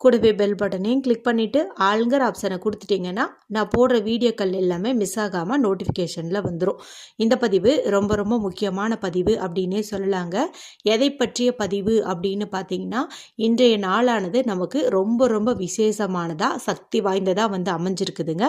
கூடவே பெல் பட்டனையும் கிளிக் பண்ணிவிட்டு ஆளுங்கிற ஆப்ஷனை கொடுத்துட்டிங்கன்னா நான் போடுற வீடியோக்கள் எல்லாமே மிஸ் ஆகாமல் நோட்டிஃபிகேஷனில் வந்துடும் இந்த பதிவு ரொம்ப ரொம்ப முக்கியமான பதிவு அப்படின்னே சொல்லலாங்க. எதை பற்றிய பதிவு அப்படின்னு பார்த்தீங்கன்னா இன்றைய நாளானது நமக்கு ரொம்ப ரொம்ப விசேஷமானதாக சக்தி வாய்ந்ததாக வந்து அமைஞ்சிருக்குதுங்க.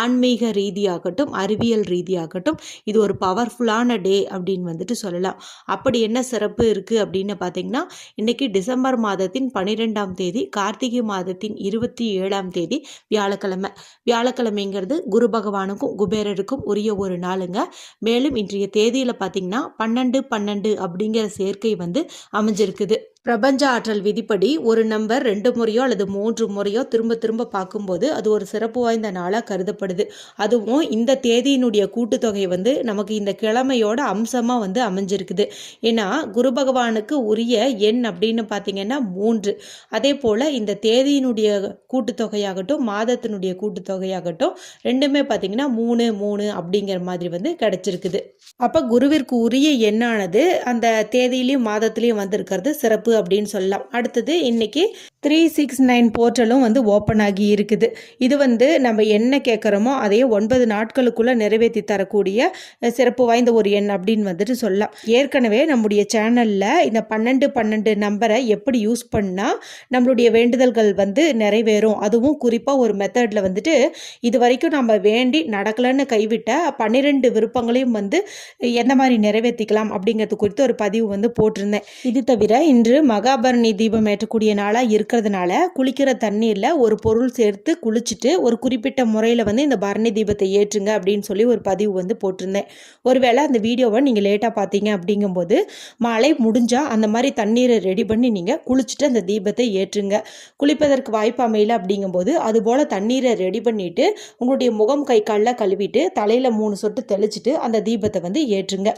ஆன்மீக ரீதியாகட்டும் அறிவியல் ரீதியாகட்டும் இது ஒரு பவர்ஃபுல்லான டே அப்படின்னு வந்துட்டு சொல்லலாம். அப்படி என்ன சிறப்பு இருக்குது அப்படின்னு பார்த்தீங்கன்னா இன்றைக்கி டிசம்பர் மாதத்தின் பன்னிரெண்டாம் தேதி கார்த்திகை மாதத்தின் இருபத்தி ஏழாம் தேதி வியாழக்கிழமை. வியாழக்கிழமைங்கிறது குரு பகவானுக்கும் குபேரருக்கும் உரிய ஒரு நாளுங்க. மேலும் இன்றைய தேதியில் பார்த்தீங்கன்னா பன்னெண்டு பன்னெண்டு அப்படிங்கிற சேர்க்கை வந்து அமைஞ்சிருக்குது. பிரபஞ்ச ஆற்றல் விதிப்படி ஒரு நம்பர் ரெண்டு முறையோ அல்லது மூன்று முறையோ திரும்ப திரும்ப பார்க்கும்போது அது ஒரு சிறப்பு வாய்ந்த நாளாக கருதப்படுது. அதுவும் இந்த தேதியினுடைய கூட்டுத்தொகை வந்து நமக்கு இந்த கிழமையோட அம்சமாக வந்து அமைஞ்சிருக்குது. ஏன்னா குரு பகவானுக்கு உரிய எண் அப்படின்னு பார்த்தீங்கன்னா மூன்று. அதே போல் இந்த தேதியினுடைய கூட்டுத்தொகையாகட்டும் மாதத்தினுடைய கூட்டுத்தொகையாகட்டும் ரெண்டுமே பார்த்தீங்கன்னா மூணு மூணு அப்படிங்கிற மாதிரி வந்து கிடச்சிருக்குது. அப்போ குருவிற்கு உரிய எண்ணானது அந்த தேதியிலையும் மாதத்துலேயும் வந்திருக்கிறது சிறப்பு அப்படின்னு சொல்லலாம். அடுத்தது இன்னைக்கு த்ரீ சிக்ஸ் நைன் போர்ட்டலும் வந்து ஓப்பன் ஆகி இருக்குது. இது வந்து நம்ம என்ன கேட்குறோமோ அதையே ஒன்பது நாட்களுக்குள்ளே நிறைவேற்றி தரக்கூடிய சிறப்பு வாய்ந்த ஒரு எண் அப்படின்னு வந்துட்டு சொல்லலாம். ஏற்கனவே நம்முடைய சேனலில் இந்த பன்னெண்டு பன்னெண்டு நம்பரை எப்படி யூஸ் பண்ணால் நம்மளுடைய வேண்டுதல்கள் வந்து நிறைவேறும். அதுவும் குறிப்பாக ஒரு மெத்தடில் வந்துட்டு இது வரைக்கும் நம்ம வேண்டி நடக்கலைன்னு கைவிட்ட பன்னிரெண்டு விருப்பங்களையும் வந்து எந்த மாதிரி நிறைவேற்றிக்கலாம் அப்படிங்கிறது குறித்து ஒரு பதிவு வந்து போட்டிருந்தேன். இது தவிர இன்று மகாபரணி தீபம் ஏற்றக்கூடிய நாளாக இருக்கிறதுனால குளிக்கிற தண்ணீரில் ஒரு பொருள் சேர்த்து குளிச்சுட்டு ஒரு குறிப்பிட்ட முறையில் வந்து இந்த பரணி தீபத்தை ஏற்றுங்க அப்படின்னு சொல்லி ஒரு பதிவு வந்து போட்டிருந்தேன். ஒருவேளை அந்த வீடியோவை நீங்கள் லேட்டாக பார்த்தீங்க அப்படிங்கும்போது மழை முடிஞ்சால் அந்த மாதிரி தண்ணீரை ரெடி பண்ணி நீங்கள் குளிச்சுட்டு அந்த தீபத்தை ஏற்றுங்க. குளிப்பதற்கு வாய்ப்பு அமையல அப்படிங்கும்போது அதுபோல் தண்ணீரை ரெடி பண்ணிவிட்டு உங்களுடைய முகம் கை காலில் கழுவிட்டு தலையில் மூணு சொட்டு தெளிச்சிட்டு அந்த தீபத்தை வந்து ஏற்றுங்க.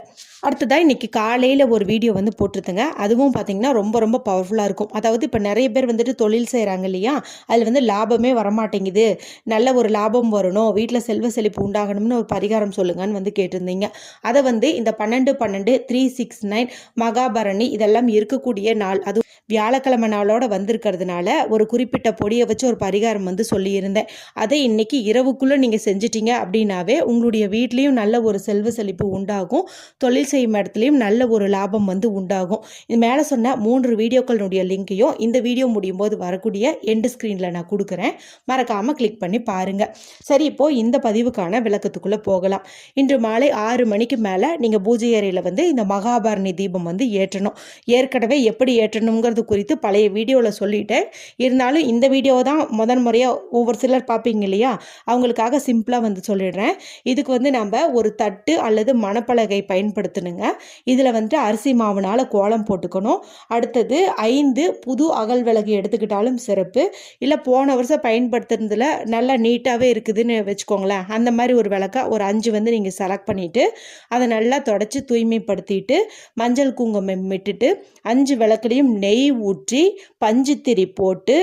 அடுத்ததாக இன்றைக்கி காலையில் ஒரு வீடியோ வந்து போட்டிருந்தேங்க. அதுவும் பார்த்திங்கன்னா ரொம்ப ரொம்ப பவர்ஃபுல்லாக இருக்கும். அதாவது இப்போ நிறைய பேர் வந்து வந்துட்டு தொழில் செய்கிறாங்க இல்லையா? அதில் வந்து லாபமே வரமாட்டேங்குது. நல்ல ஒரு லாபம் வரணும். வீட்டில் செல்வ செழிப்பு உண்டாகணும்னு ஒரு பரிகாரம் சொல்லுங்கன்னு வந்து கேட்டிருந்தீங்க. அதை வந்து இந்த பன்னெண்டு பன்னெண்டு த்ரீ சிக்ஸ் நைன் மகாபரணி இதெல்லாம் இருக்கக்கூடிய நாள். அது வியாழக்கிழமை நாளோட வந்திருக்கிறதுனால ஒரு குறிப்பிட்ட பொடியை வச்சு ஒரு பரிகாரம் வந்து சொல்லியிருந்தேன். அதை இன்னைக்கு இரவுக்குள்ளே நீங்கள் செஞ்சிட்டீங்க அப்படின்னாவே உங்களுடைய வீட்லேயும் நல்ல ஒரு செல்வ செழிப்பு உண்டாகும். தொழில் செய்யும் இடத்துலையும் நல்ல ஒரு லாபம் வந்து உண்டாகும். இது மேலே சொன்ன மூன்று வீடியோக்களுடைய லிங்கையும் இந்த வீடியோ முடியும் போது வரக்கூடிய எண்டு ஸ்க்ரீனில் நான் கொடுக்குறேன். மறக்காமல் கிளிக் பண்ணி பாருங்கள் சரி இப்போது இந்த பதிவுக்கான விளக்கத்துக்குள்ளே போகலாம். இன்று மாலை ஆறு மணிக்கு மேலே நீங்கள் பூஜை அறையில் வந்து இந்த மகாபாரணி தீபம் வந்து ஏற்றணும். ஏற்கனவே எப்படி ஏற்றணுங்கிறது குறித்து பழைய வீடியோவில் சொல்லிட்டேன். இருந்தாலும் இந்த வீடியோ தான் முதன் முறையாக ஒவ்வொரு சிலர் பார்ப்பீங்க இல்லையா? அவங்களுக்காக சிம்பிளாக வந்து சொல்லிடுறேன். இதுக்கு வந்து நம்ம ஒரு தட்டு அல்லது மணப்பலகை பயன்படுத்தணுங்க. இதில் வந்துட்டு அரிசி மாவுனால் கோலம் போட்டுக்கணும். அடுத்தது ஐந்து புது அகல் விளக்கு எடுத்துக்கிட்டாலும் சிறப்பு. இல்லை போன வருஷம் பயன்படுத்துறதுல நல்லா நீட்டாகவே இருக்குதுன்னு வச்சுக்கோங்களேன். அந்த மாதிரி ஒரு விளக்கா ஒரு அஞ்சு வந்து நீங்கள் செலக்ட் பண்ணிவிட்டு அதை நல்லா தொடச்சி தூய்மைப்படுத்திட்டு மஞ்சள் குங்குமம் விட்டுட்டு அஞ்சு விளக்குலையும் நெய் ஊற்றி பஞ்சுத்திரி போட்டு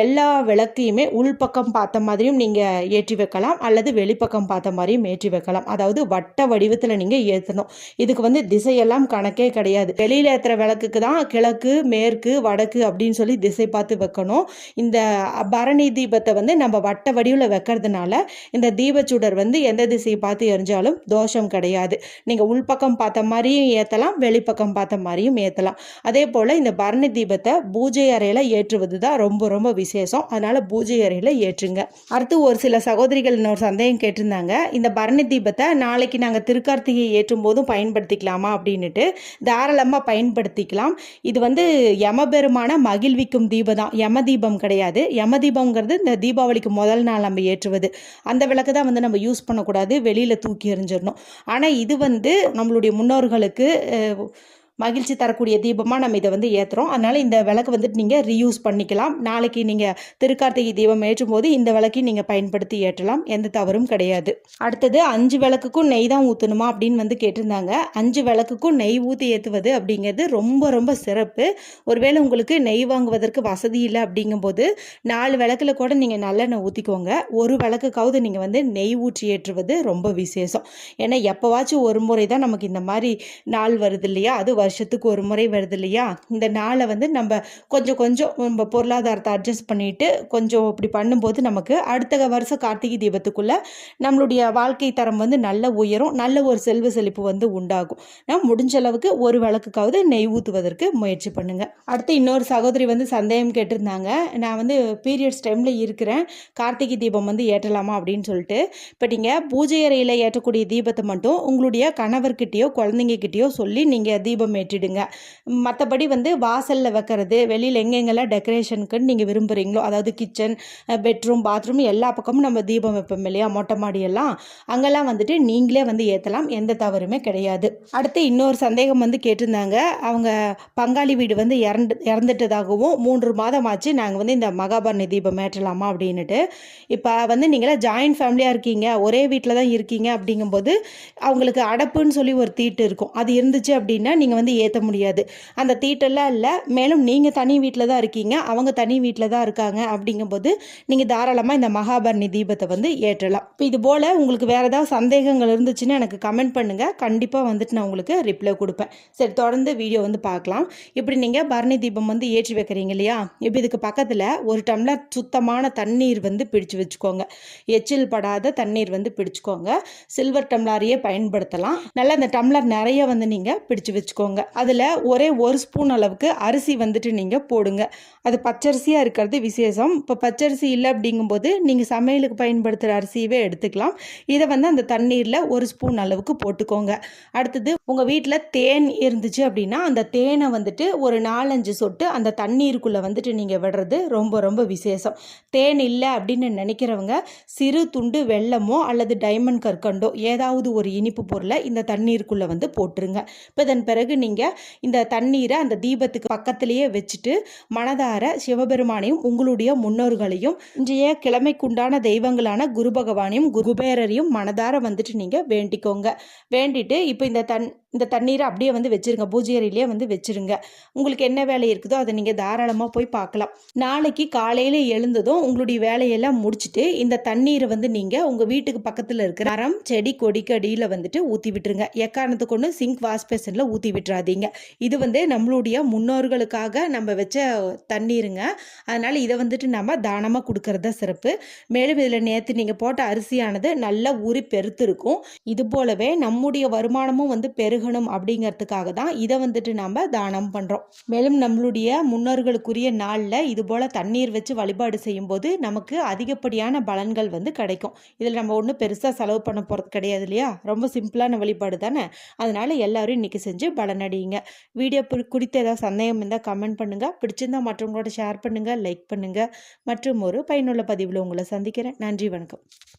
எல்லா விளக்கையுமே உள்பக்கம் பார்த்த மாதிரியும் நீங்கள் ஏற்றி வைக்கலாம் அல்லது வெளிப்பக்கம் பார்த்த மாதிரியும் ஏற்றி வைக்கலாம். அதாவது வட்ட வடிவத்தில் நீங்கள் ஏற்றணும் இதுக்கு வந்து திசையெல்லாம் கணக்கே கிடையாது. வெளியில் ஏற்றுற விளக்குக்கு தான் கிழக்கு மேற்கு வடக்கு அப்படின்னு சொல்லி திசை பார்த்து வைக்கணும். இந்த பரணி தீபத்தை வந்து நம்ம வட்ட வடிவில் வைக்கிறதுனால இந்த தீபச்சுடர் வந்து எந்த திசையை பார்த்து எரிஞ்சாலும் தோஷம் கிடையாது. நீங்கள் உள்பக்கம் பார்த்த மாதிரியும் ஏற்றலாம் வெளிப்பக்கம் பார்த்த மாதிரியும் ஏற்றலாம் அதே போல் இந்த பரணி தீபத்தை பூஜை அறையில் ஏற்றுவது தான் ரொம்ப ரொம்ப விசேஷம். அதனால் பூஜை அறையில் ஏற்றுங்க. அடுத்து ஒரு சில சகோதரிகள் இன்னொரு சந்தேகம் கேட்டிருந்தாங்க. இந்த பரணி தீபத்தை நாளைக்கு நாங்கள் திருக்கார்த்திகை ஏற்றும் போதும் பயன்படுத்திக்கலாமா அப்படின்னுட்டு தாராளமாக பயன்படுத்திக்கலாம். இது வந்து யமபெருமான மகிழ்விக்கும் தீபம் தான் யம தீபம் கிடையாது. யம தீபம்ங்கிறது இந்த தீபாவளிக்கு முதல் நாள் நம்ம ஏற்றுவது. அந்த விளக்கு தான் வந்து நம்ம யூஸ் பண்ணக்கூடாது. வெளியில் தூக்கி எறிஞ்சிடணும். ஆனால் இது வந்து நம்மளுடைய முன்னோர்களுக்கு மகிழ்ச்சி தரக்கூடிய தீபமாக நம்ம இதை வந்து ஏற்றுறோம் அதனால் இந்த விளக்கு வந்துட்டு நீங்கள் ரீயூஸ் பண்ணிக்கலாம். நாளைக்கு நீங்கள் திருக்கார்த்திகை தீபம் ஏற்றும் போது இந்த விளக்கையும் நீங்கள் பயன்படுத்தி ஏற்றலாம். எந்த தவறும் கிடையாது. அடுத்தது அஞ்சு விளக்குக்கும் நெய் தான் ஊற்றணுமா அப்படின்னு வந்து கேட்டிருந்தாங்க. அஞ்சு விளக்குக்கும் நெய் ஊற்றி ஏற்றுவது அப்படிங்கிறது ரொம்ப ரொம்ப சிறப்பு. ஒருவேளை உங்களுக்கு நெய் வாங்குவதற்கு வசதி இல்லை அப்படிங்கும்போது நாலு விளக்கில் கூட நீங்கள் நல்லெண்ணெய் ஊற்றிக்கோங்க ஒரு விளக்குக்காவது நீங்கள் வந்து நெய் ஊற்றி ஏற்றுவது ரொம்ப விசேஷம். ஏன்னா எப்போவாச்சும் ஒரு முறை தான் நமக்கு இந்த மாதிரி நாள் வருது இல்லையா? அது வருஷத்துக்கு ஒரு முறை வருது இல்லையா? இந்த நாளை வந்து நம்ம கொஞ்சம் கொஞ்சம் நம்ம பொருளாதாரத்தை அட்ஜஸ்ட் பண்ணிட்டு கொஞ்சம் இப்படி பண்ணும்போது நமக்கு அடுத்த வருஷம் கார்த்திகை தீபத்துக்குள்ளே நம்மளுடைய வாழ்க்கை தரம் வந்து நல்ல உயரும். நல்ல ஒரு செல்வ செழிப்பு வந்து உண்டாகும். நான் முடிஞ்ச அளவுக்கு ஒரு விளக்குக்காவது நெய் ஊற்றுவதற்கு முயற்சி பண்ணுங்கள் அடுத்து இன்னொரு சகோதரி வந்து சந்தேகம் கேட்டிருந்தாங்க. நான் வந்து பீரியட்ஸ் டைமில் இருக்கிறேன். கார்த்திகை தீபம் வந்து ஏற்றலாமா அப்படின்னு சொல்லிட்டு. இப்போ நீங்கள் பூஜை அறையில் ஏற்றக்கூடிய தீபத்தை மட்டும் உங்களுடைய கணவர்கிட்டயோ குழந்தைங்ககிட்டயோ சொல்லி நீங்கள் தீபம் ஏற்றிடுங்க. மற்றபடி வந்து வாசலில் வைக்கிறது வெளியில் எங்கெங்கெல்லாம் டெக்கரேஷனுக்குன்னு நீங்கள் விரும்புகிறீங்களோ அதாவது கிச்சன் பெட்ரூம் பாத்ரூம் எல்லா பக்கமும் நம்ம தீபம் வைப்போம் இல்லையா மொட்டை மாடியெல்லாம் அங்கெல்லாம் வந்துட்டு நீங்களே வந்து ஏற்றலாம் எந்த தவறுமே கிடையாது. அடுத்து இன்னொரு சந்தேகம் வந்து கேட்டிருந்தாங்க. அவங்க பங்காளி வீடு வந்து இறந்து இறந்துட்டதாகவும் மூன்று மாதம் ஆச்சு நாங்கள் வந்து இந்த மகாபரணி தீபம் ஏற்றலாமா அப்படின்னுட்டு. இப்போ வந்து நீங்களாம் ஜாயின்ட் ஃபேமிலியாக இருக்கீங்க ஒரே வீட்டில் தான் இருக்கீங்க அப்படிங்கும்போது அவங்களுக்கு அடப்புன்னு சொல்லி ஒரு தீட்டு இருக்கும். அது இருந்துச்சு அப்படின்னா நீங்கள் வந்து வந்து ஏற்ற முடியாது. அந்த தீட்டெல்லாம் இல்லை மேலும் நீங்கள் தனி வீட்டில் தான் இருக்கீங்க அவங்க தனி வீட்டில் தான் இருக்காங்க அப்படிங்கும்போது நீங்கள் தாராளமாக இந்த மகாபரணி தீபத்தை வந்து ஏற்றலாம். இப்போ இது போல் உங்களுக்கு வேறு ஏதாவது சந்தேகங்கள் இருந்துச்சுன்னா எனக்கு கமெண்ட் பண்ணுங்கள் கண்டிப்பாக வந்துட்டு நான் உங்களுக்கு ரிப்ளை கொடுப்பேன். சரி தொடர்ந்து வீடியோ வந்து பார்க்கலாம். இப்படி நீங்கள் பரணி தீபம் வந்து ஏற்றி வைக்கிறீங்க இல்லையா? இப்போ இதுக்கு பக்கத்தில் ஒரு டம்ளர் சுத்தமான தண்ணீர் வந்து பிடிச்சு வச்சுக்கோங்க. எச்சில் படாத தண்ணீர் வந்து பிடிச்சுக்கோங்க. சில்வர் டம்ளரையே பயன்படுத்தலாம். நல்லா அந்த டம்ளர் நிறைய வந்து நீங்கள் பிடிச்சு வச்சுக்கோங்க. அதில் ஒரே ஒரு ஸ்பூன் அளவுக்கு அரிசி வந்துட்டு நீங்கள் போடுங்க. அது பச்சரிசியாக இருக்கிறது விசேஷம். இப்போ பச்சரிசி இல்லை அப்படிங்கும்போது நீங்கள் சமையலுக்கு பயன்படுத்துகிற அரிசியவே எடுத்துக்கலாம். இதை வந்து அந்த தண்ணீரில் ஒரு ஸ்பூன் அளவுக்கு போட்டுக்கோங்க. அடுத்தது உங்கள் வீட்டில் தேன் இருந்துச்சு அப்படின்னா அந்த தேனை வந்துட்டு ஒரு நாலஞ்சு சொட்டு அந்த தண்ணீருக்குள்ளே வந்துட்டு நீங்கள் விடுறது ரொம்ப ரொம்ப விசேஷம். தேன் இல்லை அப்படின்னு நினைக்கிறவங்க சிறு துண்டு வெள்ளமோ அல்லது டைமண்ட் கற்கண்டோ ஏதாவது ஒரு இனிப்பு பொருளை இந்த தண்ணீருக்குள்ளே வந்து போட்டுருங்க. இப்போ இதன் பிறகு நீங்கள் இந்த தண்ணீரை அந்த தீபத்துக்கு பக்கத்திலேயே வச்சுட்டு மனதார சிவபெருமானையும் உங்களுடைய முன்னோர்களையும் இன்றைய கிழமைக்குண்டான தெய்வங்களான குரு பகவானையும் குபேரரையும் மனதார வந்துட்டு நீங்கள் வேண்டிக்கோங்க. வேண்டிட்டு இப்போ இந்த தன் இந்த தண்ணீரை அப்படியே வந்து வச்சுருங்க. பூஜை அறையிலே வந்து வச்சுருங்க. உங்களுக்கு என்ன வேலை இருக்குதோ அதை நீங்கள் தாராளமாக போய் பார்க்கலாம். நாளைக்கு காலையில் எழுந்ததும் உங்களுடைய வேலையெல்லாம் முடிச்சுட்டு இந்த தண்ணீரை வந்து நீங்கள் உங்கள் வீட்டுக்கு பக்கத்தில் இருக்கிற மரம் செடி கொடிக்கு அடியில் வந்துட்டு ஊற்றி விட்டுருங்க. எக்காரணத்துக்கு ஒன்று சிங்க் வாஷ் பேசனில் ஊற்றி விட்டுறாதீங்க. இது வந்து நம்மளுடைய முன்னோர்களுக்காக நம்ம வச்ச தண்ணீருங்க. அதனால் இதை வந்துட்டு நம்ம தானமாக கொடுக்கறது தான் சிறப்பு. மேலும் இதில் நேற்று நீங்கள் போட்ட அரிசியானது நல்லா ஊறி பெருத்து இருக்கும் இது போலவே நம்முடைய வருமானமும் வந்து பெருகணும் அப்படிங்கிறதுக்காக தான் இதை வந்துட்டு நம்ம தானம் பண்ணுறோம் மேலும் நம்மளுடைய முன்னோர்களுக்குரிய நாளில் இது போல் தண்ணீர் வச்சு வழிபாடு செய்யும்போது நமக்கு அதிகப்படியான பலன்கள் வந்து கிடைக்கும். இதில் நம்ம ஒன்றும் பெருசாக செலவு பண்ண போகிறது கிடையாது இல்லையா? ரொம்ப சிம்பிளான வழிபாடு தானே? அதனால் எல்லோரும் இன்றைக்கி செஞ்சு பலனடியுங்க. வீடியோ குறித்து ஏதாவது சந்தேகம் இருந்தால் கமெண்ட் பண்ணுங்கள் பிடிச்சிருந்தால் மற்றவங்களோட ஷேர் பண்ணுங்கள் லைக் பண்ணுங்கள் மற்றும் ஒரு பயனுள்ள பதிவில் உங்களை சந்திக்கிறேன். நன்றி வணக்கம்.